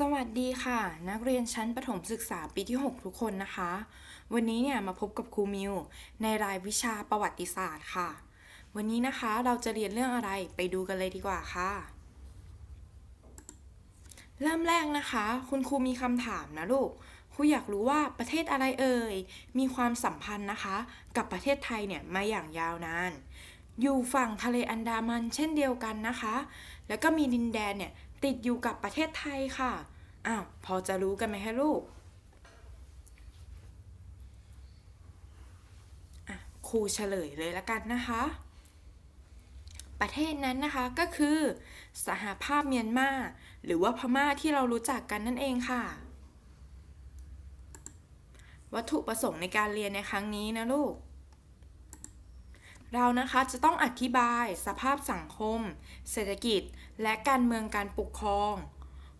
สวัสดีค่ะ นักเรียนชั้นประถมศึกษาปีที่ 6 ทุกคนนะคะ วันนี้เนี่ยมาพบกับครูมิวในรายวิชาประวัติศาสตร์ค่ะ วันนี้นะคะเราจะเรียนเรื่องอะไรไปดูกันเลยดีกว่าค่ะ เริ่มแรกนะคะ คุณครูมีคำถามนะลูกครูอยากรู้ว่าประเทศอะไรเอ่ย มีความสัมพันธ์นะคะ กับประเทศไทยเนี่ยมาอย่างยาวนานอยู่ฝั่งทะเลอันดามันเช่นเดียวกันนะคะ แล้วก็มีดินแดนเนี่ย ติดอยู่กับประเทศไทยค่ะ อ้าว พอจะรู้กันไหมคะลูกครูเฉลยเลยละกันนะคะ ประเทศนั้นนะคะก็คือ สหภาพเมียนมา หรือว่าพม่าที่เรารู้จักกันนั่นเองค่ะ วัตถุประสงค์ในการเรียนในครั้งนี้นะลูก เรานะคะจะต้องอธิบายสภาพสังคม เศรษฐกิจ และการเมืองการปกครอง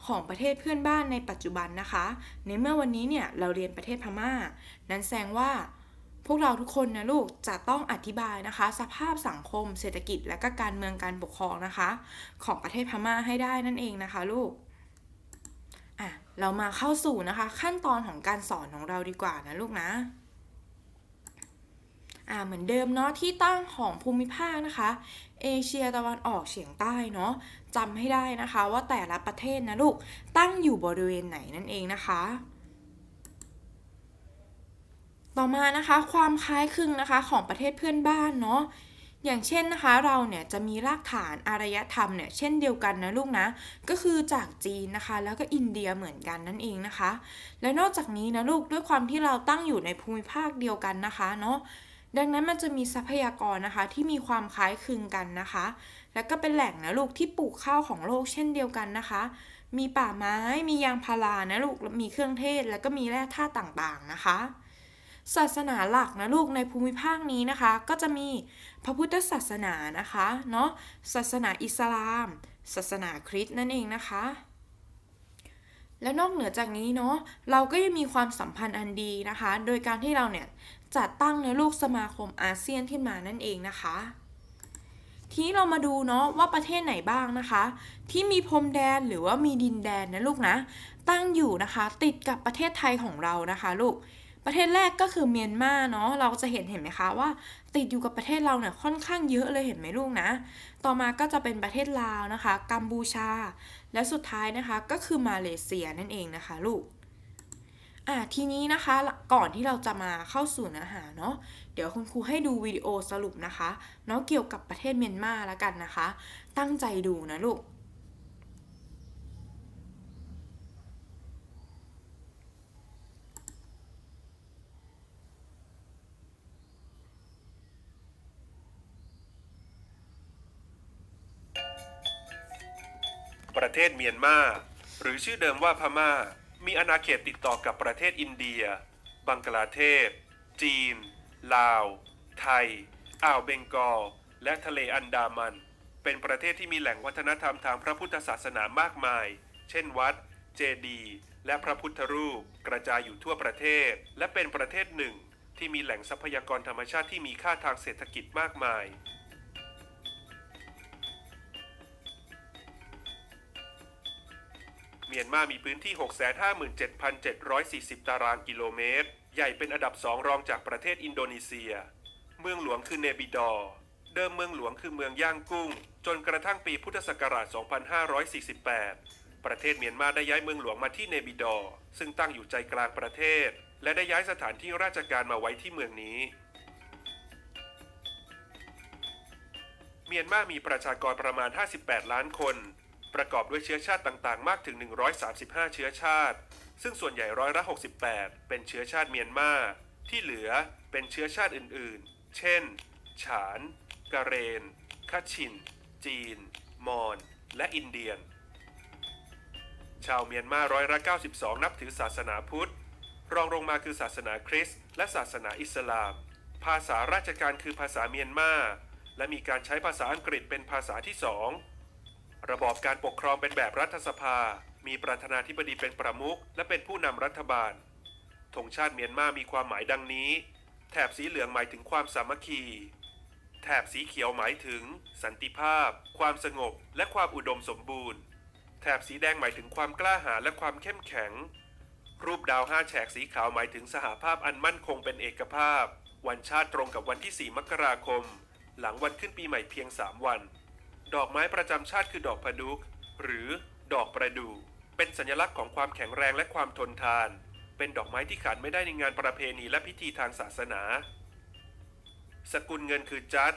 ของประเทศเพื่อนบ้านในปัจจุบันนะคะ ในเมื่อวันนี้เนี่ยเราเรียนประเทศพม่า นั้นแสดงว่าพวกเราทุกคนนะลูกจะต้องอธิบายนะคะ สภาพสังคม เศรษฐกิจและก็การเมืองการปกครองนะคะ ของประเทศพม่าให้ได้นั่นเองนะคะลูกอะเรามาเข้าสู่นะคะ ขั้นตอนของการสอนของเราดีกว่านะลูกนะ อ่าเหมือนเดิมเนาะที่ตั้งของภูมิภาคนะคะ เอเชียตะวันออกเฉียงใต้เนาะจำให้ได้นะคะว่าแต่ละประเทศนะลูกตั้งอยู่บริเวณไหนนั่นเองนะคะ ต่อมานะคะความคล้ายคลึงนะคะของประเทศเพื่อนบ้านเนาะอย่างเช่นนะคะเราเนี่ยจะมีรากฐานอารยธรรมเนี่ยเช่นเดียวกันนะลูกนะก็คือจากจีนนะคะ แล้วก็อินเดียเหมือนกันนั่นเองนะคะ และนอกจากนี้นะลูกด้วยความที่เราตั้งอยู่ในภูมิภาคเดียวกันนะคะเนาะ ดังนั้นมันจะมีทรัพยากรนะคะที่มีความคล้ายคลึงกันนะคะ แล้วก็เป็นแหล่งนะลูกที่ปลูกข้าวของโลกเช่นเดียวกันนะคะ มีป่าไม้ มียางพารานะลูก มีเครื่องเทศ แล้วก็มีแร่ธาตุต่างๆนะคะ ศาสนาหลักนะลูกในภูมิภาคนี้นะคะ ก็จะมีพระพุทธศาสนานะคะเนาะ ศาสนาอิสลาม ศาสนาคริสต์นั่นเองนะคะแล้วนอกเหนือจากนี้เนาะเราก็ยังมีความสัมพันธ์อันดีนะคะ โดยการที่เราเนี่ย จัดตั้งในลูกสมาคมอาเซียนขึ้นมานั่นเองนะคะ ทีนี้เรามาดูเนาะว่าประเทศไหนบ้างนะคะ ที่มีพรมแดนหรือว่ามีดินแดนนะลูกนะ ตั้งอยู่นะคะ ติดกับประเทศไทยของเรานะคะลูกประเทศแรกก็คือเมียนมาเนาะเราจะเห็นเห็นไหมคะว่า ติดอยู่กับประเทศเราเนี่ยค่อนข้างเยอะเลยเห็นไหมลูกนะ ต่อมาก็จะเป็นประเทศลาวนะคะ กัมพูชา และสุดท้ายนะคะก็คือมาเลเซียนั่นเองนะคะลูก อะทีนี้นะคะก่อนที่เราจะมาเข้าสู่เนื้อหาเนาะเดี๋ยวคุณครูให้ดูวิดีโอสรุปนะคะเนาะเกี่ยวกับประเทศเมียนมาแล้วกันนะคะ ตั้งใจดูนะลูกประเทศเมียนมา หรือชื่อเดิมว่าพม่า มีอาณาเขตติดต่อกับประเทศอินเดีย บังกลาเทศ จีน ลาว ไทย อ่าวเบงกอล และทะเลอันดามัน เป็นประเทศที่มีแหล่งวัฒนธรรมทางพระพุทธศาสนามากมาย เช่นวัด เจดีย์และพระพุทธรูป กระจายอยู่ทั่วประเทศ และเป็นประเทศหนึ่ง ที่มีแหล่งทรัพยากรธรรมชาติที่มีค่าทางเศรษฐกิจมากมาย เมียนมามีพื้นที่ 657,740 ตารางกิโลเมตร ใหญ่เป็นอันดับสองรองจากประเทศอินโดนีเซีย เมืองหลวงคือเนบิดอร์เดิมเมืองหลวงคือเมืองย่างกุ้ง จนกระทั่งปีพุทธศักราช 2548 ประเทศเมียนมาได้ย้ายเมืองหลวงมาที่เนบิดอร์ซึ่งตั้งอยู่ใจกลางประเทศ และได้ย้ายสถานที่ราชการมาไว้ที่เมืองนี้เมียนมามีประชากรประมาณ 58 ล้านคน ประกอบด้วยเชื้อชาติต่างๆ มากถึง 135 เชื้อชาติ ซึ่งส่วนใหญ่ร้อยละ68 เป็นเชื้อชาติเมียนมา ที่เหลือเป็นเชื้อชาติอื่นๆ เช่น ฉาน กะเรนคัชิน จีน มอญ และอินเดียน ชาวเมียนมาร้อยละ92 นับถือศาสนาพุทธ รองลงมาคือศาสนาคริสต์และศาสนาอิสลาม ภาษาราชการคือภาษาเมียนมา และมีการใช้ภาษาอังกฤษเป็นภาษาที่สอง ระบอบการปกครองเป็นแบบรัฐสภา มีประธานาธิบดีเป็นประมุขและเป็นผู้นำรัฐบาลธงชาติเมียนมามีความหมายดังนี้ แถบสีเหลืองหมายถึงความสามัคคี แถบสีเขียวหมายถึง สันติภาพ ความสงบ และความอุดมสมบูรณ์ แถบสีแดงหมายถึงความกล้าหาญและความเข้มแข็ง รูปดาวห้าแฉกสีขาวหมายถึงสหภาพอันมั่นคงเป็นเอกภาพ วันชาติตรงกับวันที่ 4 มกราคม หลังวันขึ้นปีใหม่เพียง 3 วัน ดอกไม้ประจำชาติคือดอกพะดุก หรือดอกประดู่เป็นสัญลักษณ์ของความแข็งแรงและความทนทาน เป็นดอกไม้ที่ขาดไม่ได้ในงานประเพณีและพิธีทางศาสนา สกุลเงินคือจัด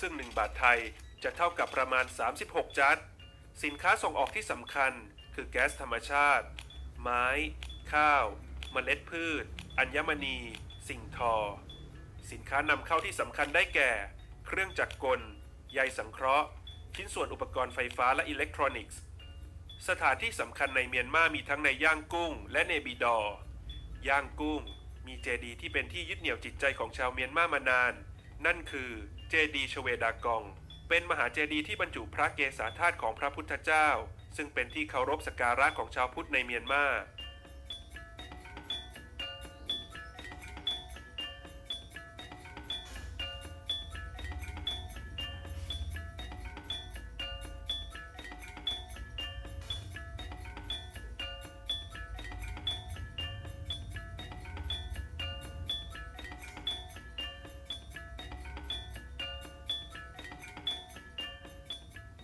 ซึ่ง 1 บาทไทยจะเท่ากับประมาณ 36 จัด สินค้าส่งออกที่สำคัญ คือแก๊สธรรมชาติ ไม้ ข้าว เมล็ดพืช อัญมณี สิ่งทอ สินค้านำเข้าที่สำคัญได้แก่ เครื่องจักรกล ใยสังเคราะห์ ชิ้นส่วนอุปกรณ์ไฟฟ้าและอิเล็กทรอนิกส์ สถานที่สำคัญในเมียนมามีทั้งในย่างกุ้ง และเนบิดอย่าง กุ้ง มีเจดีย์ที่เป็นที่ยึดเหนี่ยวจิตใจของชาวเมียนมามานาน นั่นคือเจดีย์ชเวดากอง เป็นมหาเจดีย์ที่บรรจุพระเกศาธาตุของพระพุทธเจ้า ซึ่งเป็นที่เคารพสักการะของชาวพุทธในเมียนมา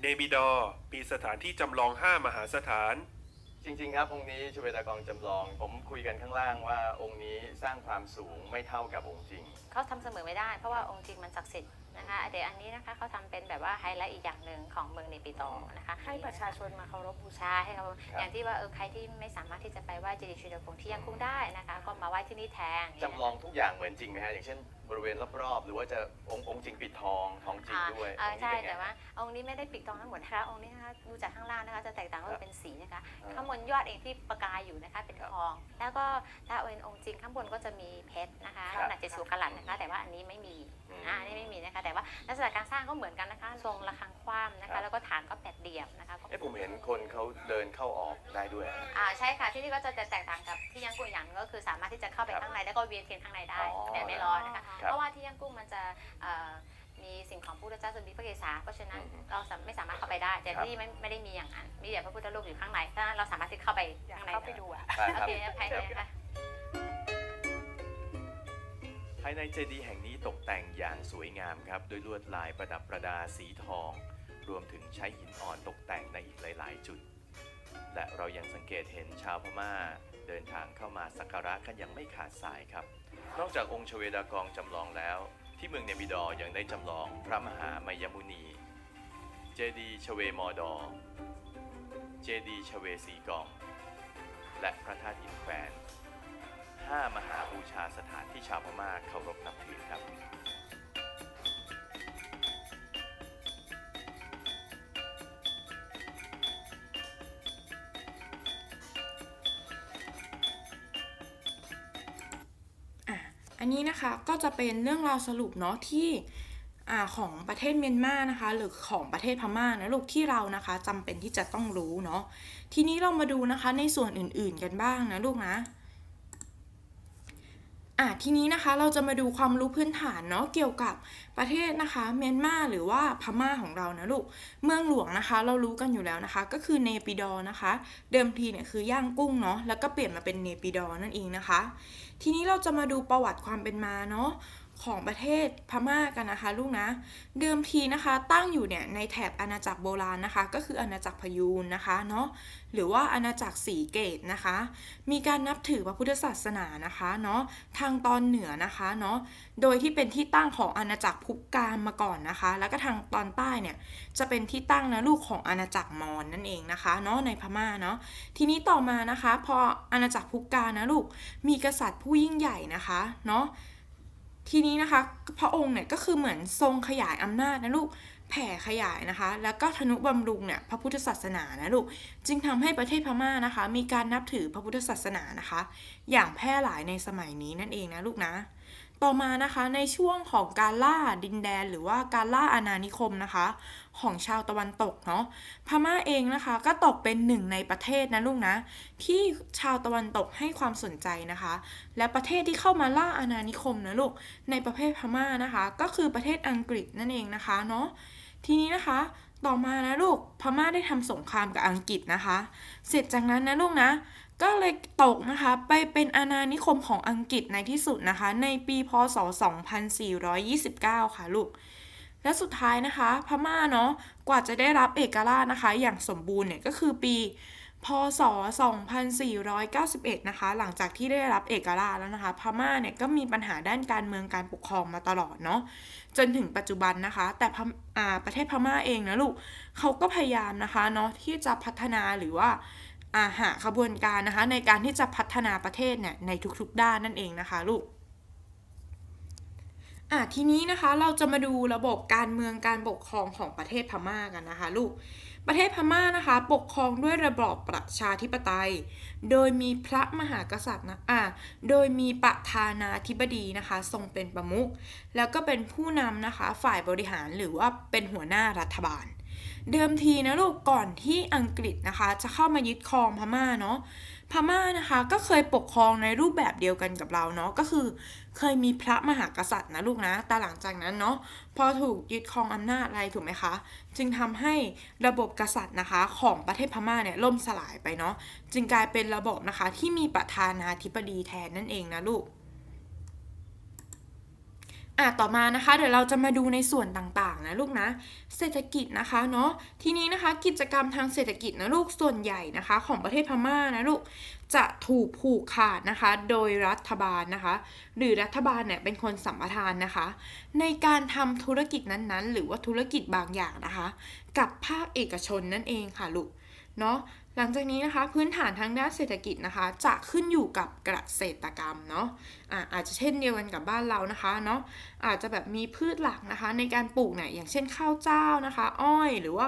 เนบิดอร์มีสถานที่จำลอง 5 มหาสถาน จริง ๆ ครับองค์นี้ชเวดากองจำลอง ผมคุยกันข้างล่างว่าองค์นี้สร้างความสูงไม่เท่ากับองค์จริง เขาทำเสมอไม่ได้ เพราะว่าองค์จริงมันศักดิ์สิทธิ์นะคะเดี๋ยวอันนี้นะคะเขาทำเป็นแบบว่าไฮไลท์อีกอย่างหนึ่งของเมืองเนปิตอนะคะให้ประชาชนมาเคารพบูชาใช่ให้เขาอย่างที่ว่าเออใครที่ไม่สามารถที่จะไปไหว้เจดีย์ชูดาคงที่ยังคงได้นะคะ ก็มาไหว้ที่นี่แทน จำลองทุกอย่างเหมือนจริงไหมฮะอย่างเช่น บริเวณรอบๆ หรือว่าจะองค์องค์จริงปิดทองทองจริงอ่าด้วยอ่าองค์นี้ใช่เป็นไง แต่ว่าองค์นี้ไม่ได้ปิดทองทั้งหมดนะคะองค์นี้นะคะดูจากข้างล่างนะคะจะแตกต่างก็คือเป็นสีนะคะอ่าข้างบนยอดเองที่ประกายอยู่นะคะเป็นครับทอง แล้วก็ถ้าเป็นองค์จริงข้างบนก็จะมีเพชรนะคะครับน้ำหนักเจ็ดสิบกะรัตนะคะแต่ว่าอันนี้ไม่มีอืมอ่าอันนี้ไม่มีนะคะแต่ว่าลักษณะการสร้างก็เหมือนกันนะคะทรงระฆังคว่ำนะครัคะบ แล้วก็ฐานก็แปดเหลี่ยมนะคะเอ๊ะผมเห็นคนเขาเดินเข้าออกได้ด้วย อ่าใช่ค่ะที่นี่ก็จะแตกต่างกับที่ย่างกุ้งอย่างหนึงก็คือสามารถที่จะเข้าไปครับข้างในแล้วก็เวียนเทียนข้างในได้อ๋อแต่ไม่ร้อนนะคะครับ เพราะว่าที่ย่างกุ้งมันจะเอ่อมีสิ่งของพระพุทธเจ้าจะมีพระเกศาเพราะฉะนั้นอืมเราสามไม่สามารถเข้าไปได้ แต่ครับที่ไม่ไม่ได้มีอย่างนั้นมีแต่พระพุทธรูปอยู่ข้างในถ้าเราสามารถที่เข้าไปอยากข้างในเข้าไปดูอะได้โอครับ เคภายในค่ะภายในเจดีย์แห่งนี้ตกแต่งอย่างสวยงามครับ ด้วยลวดลายประดับประดาสีทอง รวมถึงใช้หินอ่อนตกแต่งในอีกหลาย ๆ จุด และเรายังสังเกตเห็นชาวพม่า เดินทางเข้ามาสักการะกันยังไม่ขาดสายครับ นอกจากองค์ชเวดากองจำลองแล้ว ที่เมืองเนบิดอยังได้จำลองพระมหามายมุนี เจดีชเวมอดอ เจดีชเวสีกอง และพระธาตุอินแควนห้ามหาบูชาสถานที่ชาวพม่าเคารพนับถือครับ นนี้นะคะก็จะเป็นเรื่องราวสรุปเนาะที่ของประเทศเมียนมานะคะ หรือของประเทศพม่านะลูกที่เรานะคะจำเป็นที่จะต้องรู้เนาะทีนี้เรามาดูนะคะในส่วนอื่นๆกันบ้างนะลูกนะะทีนี้นะคะเราจะมาดูความรู้พื้นฐานเนาะเกี่ยวกับประเทศนะคะเมียนมาหรือว่าพม่าของเรานะลูกเมืองหลวงนะคะ เรารู้กันอยู่แล้วนะคะ ก็คือเนปิดอนะคะ เดิมทีเนี่ยคือย่างกุ้งเนาะแล้วก็เปลี่ยนมาเป็นเนปิดอนั่นเองนะคะ ทีนี้เราจะมาดูประวัติความเป็นมาเนาะ ของประเทศพม่ากันนะคะ ลูกนะ เดิมทีนะคะตั้งอยู่เนี่ยในแถบอาณาจักรโบราณนะคะ ก็คืออาณาจักรพยูนนะคะเนาะหรือว่าอาณาจักรสีเกตนะคะ มีการนับถือพระพุทธศาสนานะคะเนาะทางตอนเหนือนะคะเนาะโดยที่เป็นที่ตั้งของอาณาจักรพุกกามมาก่อนนะคะ แล้วก็ทางตอนใต้เนี่ยจะเป็นที่ตั้งนะลูกของอาณาจักรมอญนั่นเองนะคะเนาะในพม่าเนาะทีนี้ต่อมานะคะ พออาณาจักรพุกกานะลูกมีกษัตริย์ผู้ยิ่งใหญ่นะคะเนาะ ทีนี้นะคะพระองค์เนี่ยก็คือเหมือนทรงขยายอำนาจนะลูกแผ่ขยายนะคะ แล้วก็ธนุบำรุงเนี่ยพระพุทธศาสนานะลูกจึงทำให้ประเทศพม่านะคะ มีการนับถือพระพุทธศาสนานะคะ อย่างแพร่หลายในสมัยนี้นั่นเองนะลูกนะ ต่อมานะคะในช่วงของการล่าดินแดน หรือว่าการล่าอาณานิคมนะคะ ของชาวตะวันตกเนาะพม่าเองนะคะ ก็ตกเป็นหนึ่งในประเทศนะลูกนะที่ชาวตะวันตกให้ความสนใจนะคะ และประเทศที่เข้ามาล่าอาณานิคมนะลูกในประเทศพม่านะคะ ก็คือประเทศอังกฤษนั่นเองนะคะเนาะทีนี้นะคะต่อมานะลูกพม่าได้ทำสงครามกับอังกฤษนะคะ เสร็จจากนั้นนะลูกนะ ก็เลยตกนะคะไปเป็นอาณานิคมของอังกฤษในที่สุดนะคะ ในปีพศ 2429 ค่ะลูก และสุดท้ายนะคะ พม่าเนาะกว่าจะได้รับเอกราชนะคะ อย่างสมบูรณ์เนี่ยก็คือปีพศ 2491 นะคะ หลังจากที่ได้รับเอกราชแล้วนะคะ พม่าเนี่ยก็มีปัญหาด้านการเมืองการปกครองมาตลอดเนาะ จนถึงปัจจุบันนะคะ แต่ประเทศพม่าเองนะลูกเขาก็พยายามนะคะเนาะที่จะพัฒนาหรือว่า อาหาขบวนการนะคะ ในการที่จะพัฒนาประเทศเนี่ยในทุกๆด้านนั่นเองนะคะลูกอะทีนี้นะคะเราจะมาดูระบบการเมืองการปกครองของประเทศพม่ากันนะคะลูกประเทศพม่านะคะปกครองด้วยระบอบประชาธิปไตย โดยมีพระมหากษัตริย์นะอะโดยมีประธานาธิบดีนะคะทรงเป็นประมุขแล้วก็เป็นผู้นำนะคะฝ่ายบริหารหรือว่าเป็นหัวหน้ารัฐบาล เดิมทีนะลูกก่อนที่อังกฤษนะคะ จะเข้ามายึดครองพม่าเนาะพม่านะคะก็เคยปกครองในรูปแบบเดียวกันกับเราเนาะก็คือเคยมีพระมหากษัตริย์นะลูกนะ แต่หลังจากนั้นเนาะพอถูกยึดครองอำนาจอะไรถูกไหมคะ จึงทำให้ระบบกษัตริย์นะคะของประเทศพม่าเนี่ยล่มสลายไปเนาะจึงกลายเป็นระบบนะคะที่มีประธานาธิบดีแทนนั่นเองนะลูก อะต่อมานะคะ เดี๋ยวเราจะมาดูในส่วนต่างๆนะลูกนะ เศรษฐกิจนะคะเนาะทีนี้นะคะกิจกรรมทางเศรษฐกิจนะลูกส่วนใหญ่นะคะ ของประเทศพม่านะลูกจะถูกผูกขาดนะคะ โดยรัฐบาลนะคะ หรือรัฐบาลเนี่ยเป็นคนสัมปทานนะคะ ในการทำธุรกิจนั้นๆ หรือว่าธุรกิจบางอย่างนะคะ กับภาคเอกชนนั่นเองค่ะลูก เนาะหลังจากนี้นะคะพื้นฐานทางด้านเศรษฐกิจนะคะ จะขึ้นอยู่กับเกษตรกรรมเนาะอะอาจจะเช่นเดียวกันกับบ้านเรานะคะเนาะอาจจะแบบมีพืชหลักนะคะ ในการปลูกเนี่ยอย่างเช่นข้าวเจ้านะคะ อ้อยหรือว่า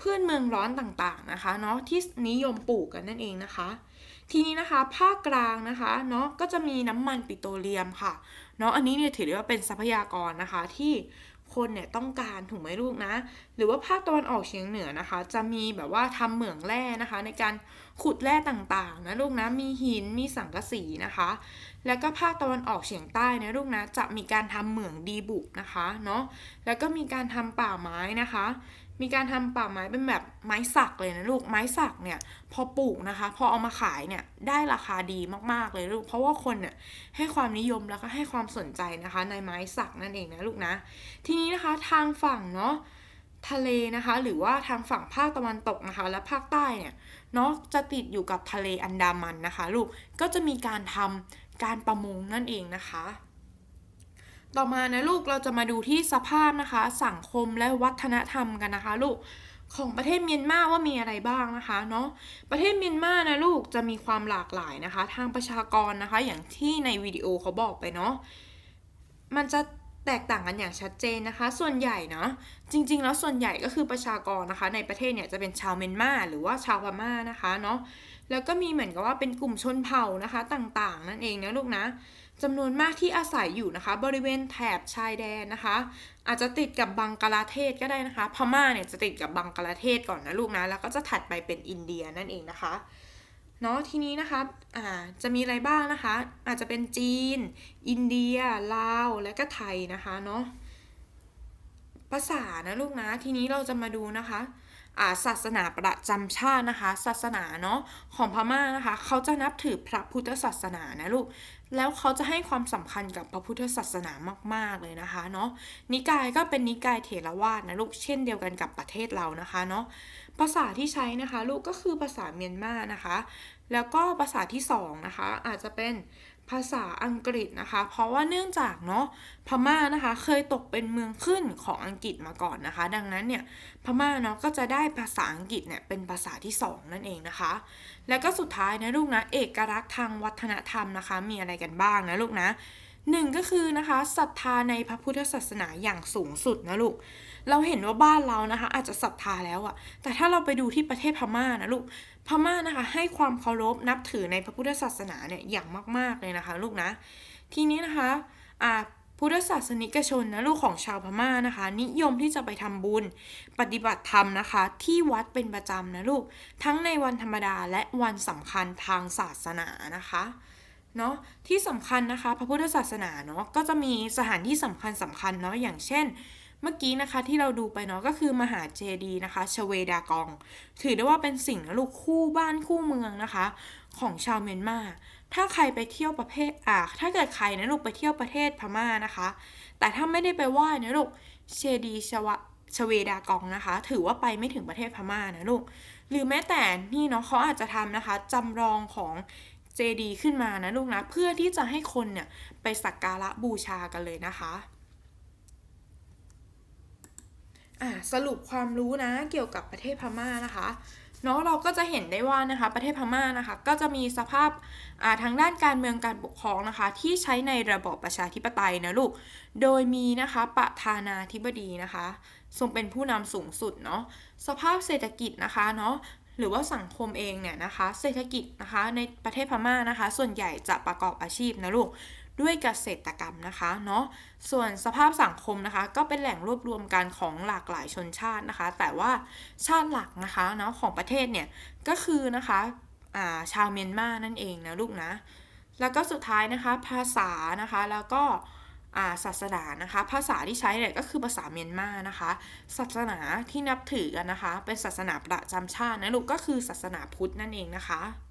พืชเมืองร้อนต่างๆนะคะเนาะที่นิยมปลูกกันนั่นเองนะคะ ทีนี้นะคะภาคกลางนะคะเนาะก็จะมีน้ำมันปิโตรเลียมค่ะเนาะอันนี้เนี่ยถือได้ว่าเป็นทรัพยากรนะคะที่ คนเนี่ยต้องการถูกไหมลูกนะ หรือว่าภาคตะวันออกเฉียงเหนือนะคะ จะมีแบบว่าทำเหมืองแร่นะคะ ในการขุดแร่ต่างๆนะลูกนะมีหินมีสังกะสีนะคะ แล้วก็ภาคตะวันออกเฉียงใต้นะลูกนะจะมีการทำเหมืองดีบุกนะคะเนาะแล้วก็มีการทำป่าไม้นะคะ มีการทำป่าไม้เป็นแบบไม้สักเลยนะลูกไม้สักเนี่ยพอปลูกนะคะ พอเอามาขายเนี่ยได้ราคาดีมากๆเลยลูก เพราะว่าคนเนี่ยให้ความนิยมแล้วก็ให้ความสนใจนะคะ ในไม้สักนั่นเองนะลูกนะ ทีนี้นะคะทางฝั่งเนาะทะเลนะคะ หรือว่าทางฝั่งภาคตะวันตกนะคะ และภาคใต้เนี่ยเนาะจะติดอยู่กับทะเลอันดามันนะคะ ลูกก็จะมีการทำการประมงนั่นเองนะคะ ต่อมานะลูกเราจะมาดูที่สภาพนะคะ สังคมและวัฒนธรรมกันนะคะ ลูกของประเทศเมียนมาว่ามีอะไรบ้างนะคะเนาะประเทศเมียนมานะลูกจะมีความหลากหลายนะคะ ทางประชากรนะคะ อย่างที่ในวิดีโอเขาบอกไปเนาะมันจะแตกต่างกันอย่างชัดเจนนะคะ ส่วนใหญ่เนาะจริง ๆ แล้วส่วนใหญ่ก็คือประชากรนะคะ ในประเทศเนี่ยจะเป็นชาวเมียนมาหรือว่าชาวพม่านะคะเนาะแล้วก็มีเหมือนกับว่าเป็นกลุ่มชนเผ่านะคะต่างๆ นั่นเองนะลูกนะ จำนวนมากที่อาศัยอยู่นะคะ บริเวณแถบชายแดนนะคะ อาจจะติดกับบังกลาเทศก็ได้นะคะ พม่าเนี่ยจะติดกับบังกลาเทศก่อนนะลูกนะ แล้วก็จะถัดไปเป็นอินเดียนั่นเองนะคะเนาะทีนี้นะคะอ่าจะมีอะไรบ้างนะคะ อาจจะเป็นจีน อินเดีย ลาว และก็ไทยนะคะเนาะภาษานะลูกนะ ทีนี้เราจะมาดูนะคะ ศาสนาประจำชาตินะคะ ศาสนาเนาะของพม่านะคะ เขาจะนับถือพระพุทธศาสนานะลูก แล้วเขาจะให้ความสำคัญกับพระพุทธศาสนามาก ๆเลยนะคะเนาะ นิกายก็เป็นนิกายเถรวาทนะลูก เช่นเดียวกันกับประเทศเรานะคะเนาะ ภาษาที่ใช้นะคะลูกก็คือภาษาเมียนมานะคะ แล้วก็ภาษาที่สองนะคะอาจจะเป็น ภาษาอังกฤษนะคะ เพราะว่าเนื่องจากเนาะพม่านะคะ เคยตกเป็นเมืองขึ้นของอังกฤษมาก่อนนะคะ ดังนั้นเนี่ยพม่าเนาะก็จะได้ภาษาอังกฤษเนี่ยเป็นภาษาที่สองนั่นเองนะคะ แล้วก็สุดท้ายนะลูกนะเอกลักษณ์ทางวัฒนธรรมนะคะ มีอะไรกันบ้างนะลูกนะหนึ่งก็คือนะคะศรัทธาในพระพุทธศาสนาอย่างสูงสุดนะลูก เราเห็นว่าบ้านเรานะคะ อาจจะศรัทธาแล้วอะแต่ถ้าเราไปดูที่ประเทศพม่านะลูก พม่านะคะให้ความเคารพนับถือในพระพุทธศาสนาเนี่ยอย่างมาก ๆเลยนะคะ ลูกนะ ทีนี้นะคะอ่าพุทธศาสนิกชนนะลูกของชาวพม่านะคะ นิยมที่จะไปทำบุญปฏิบัติธรรมนะคะ ที่วัดเป็นประจำนะลูกทั้งในวันธรรมดาและวันสำคัญทางศาสนานะคะเนาะที่สำคัญนะคะ พระพุทธศาสนาเนาะก็จะมีสถานที่สำคัญสำคัญเนาะอย่างเช่น เมื่อกี้นะคะที่เราดูไปเนาะก็คือมหาเจดีนะคะชเวดากอง ถือได้ว่าเป็นสิ่งนะลูกคู่บ้านคู่เมืองนะคะ ของชาวเมียนมาถ้าใครไปเที่ยวประเทศอ่าถ้าเกิดใครนะลูกไปเที่ยวประเทศพม่านะคะ แต่ถ้าไม่ได้ไปไหว้นะลูกเจดีชวะชเวดากองนะคะ ถือว่าไปไม่ถึงประเทศพม่านะลูกหรือแม้แต่นี่เนาะเขาอาจจะทำนะคะจำลองของเจดีขึ้นมานะลูกนะ เพื่อที่จะให้คนเนี่ยไปสักการะบูชากันเลยนะคะ อะสรุปความรู้นะเกี่ยวกับประเทศพม่านะคะเนาะเราก็จะเห็นได้ว่านะคะประเทศพม่านะคะก็จะมีสภาพาทางด้านการเมืองการปกครองนะคะ ที่ใช้ในระบอบประชาธิปไตยนะลูก โดยมีนะคะประธานาธิบดีนะคะ ทรงเป็นผู้นำสูงสุดเนาะสภาพเศรษฐกิจนะคะเนาะหรือว่าสังคมเองเนี่ยนะคะ เศรษฐกิจนะคะในประเทศพม่านะคะ ส่วนใหญ่จะประกอบอาชีพนะลูก ด้วยเกษตรกรรมนะคะเนาะส่วนสภาพสังคมนะคะ ก็เป็นแหล่งรวบรวมกันของหลากหลายชนชาตินะคะ แต่ว่าชาติหลักนะคะเนาะของประเทศเนี่ยก็คือนะคะาชาวเมียนมานั่นเองนะลูกนะแล้วก็สุดท้ายนะคะภาษานะคะแล้วก็ศาสนานะคะ ภาษาที่ใช้เนี่ยก็คือภาษาเมียนมานะคะ ศาสนาที่นับถือกันนะคะ เป็นศาสนาประจำชาตินะลูกก็คือศาสนาพุทธนั่นเองนะคะ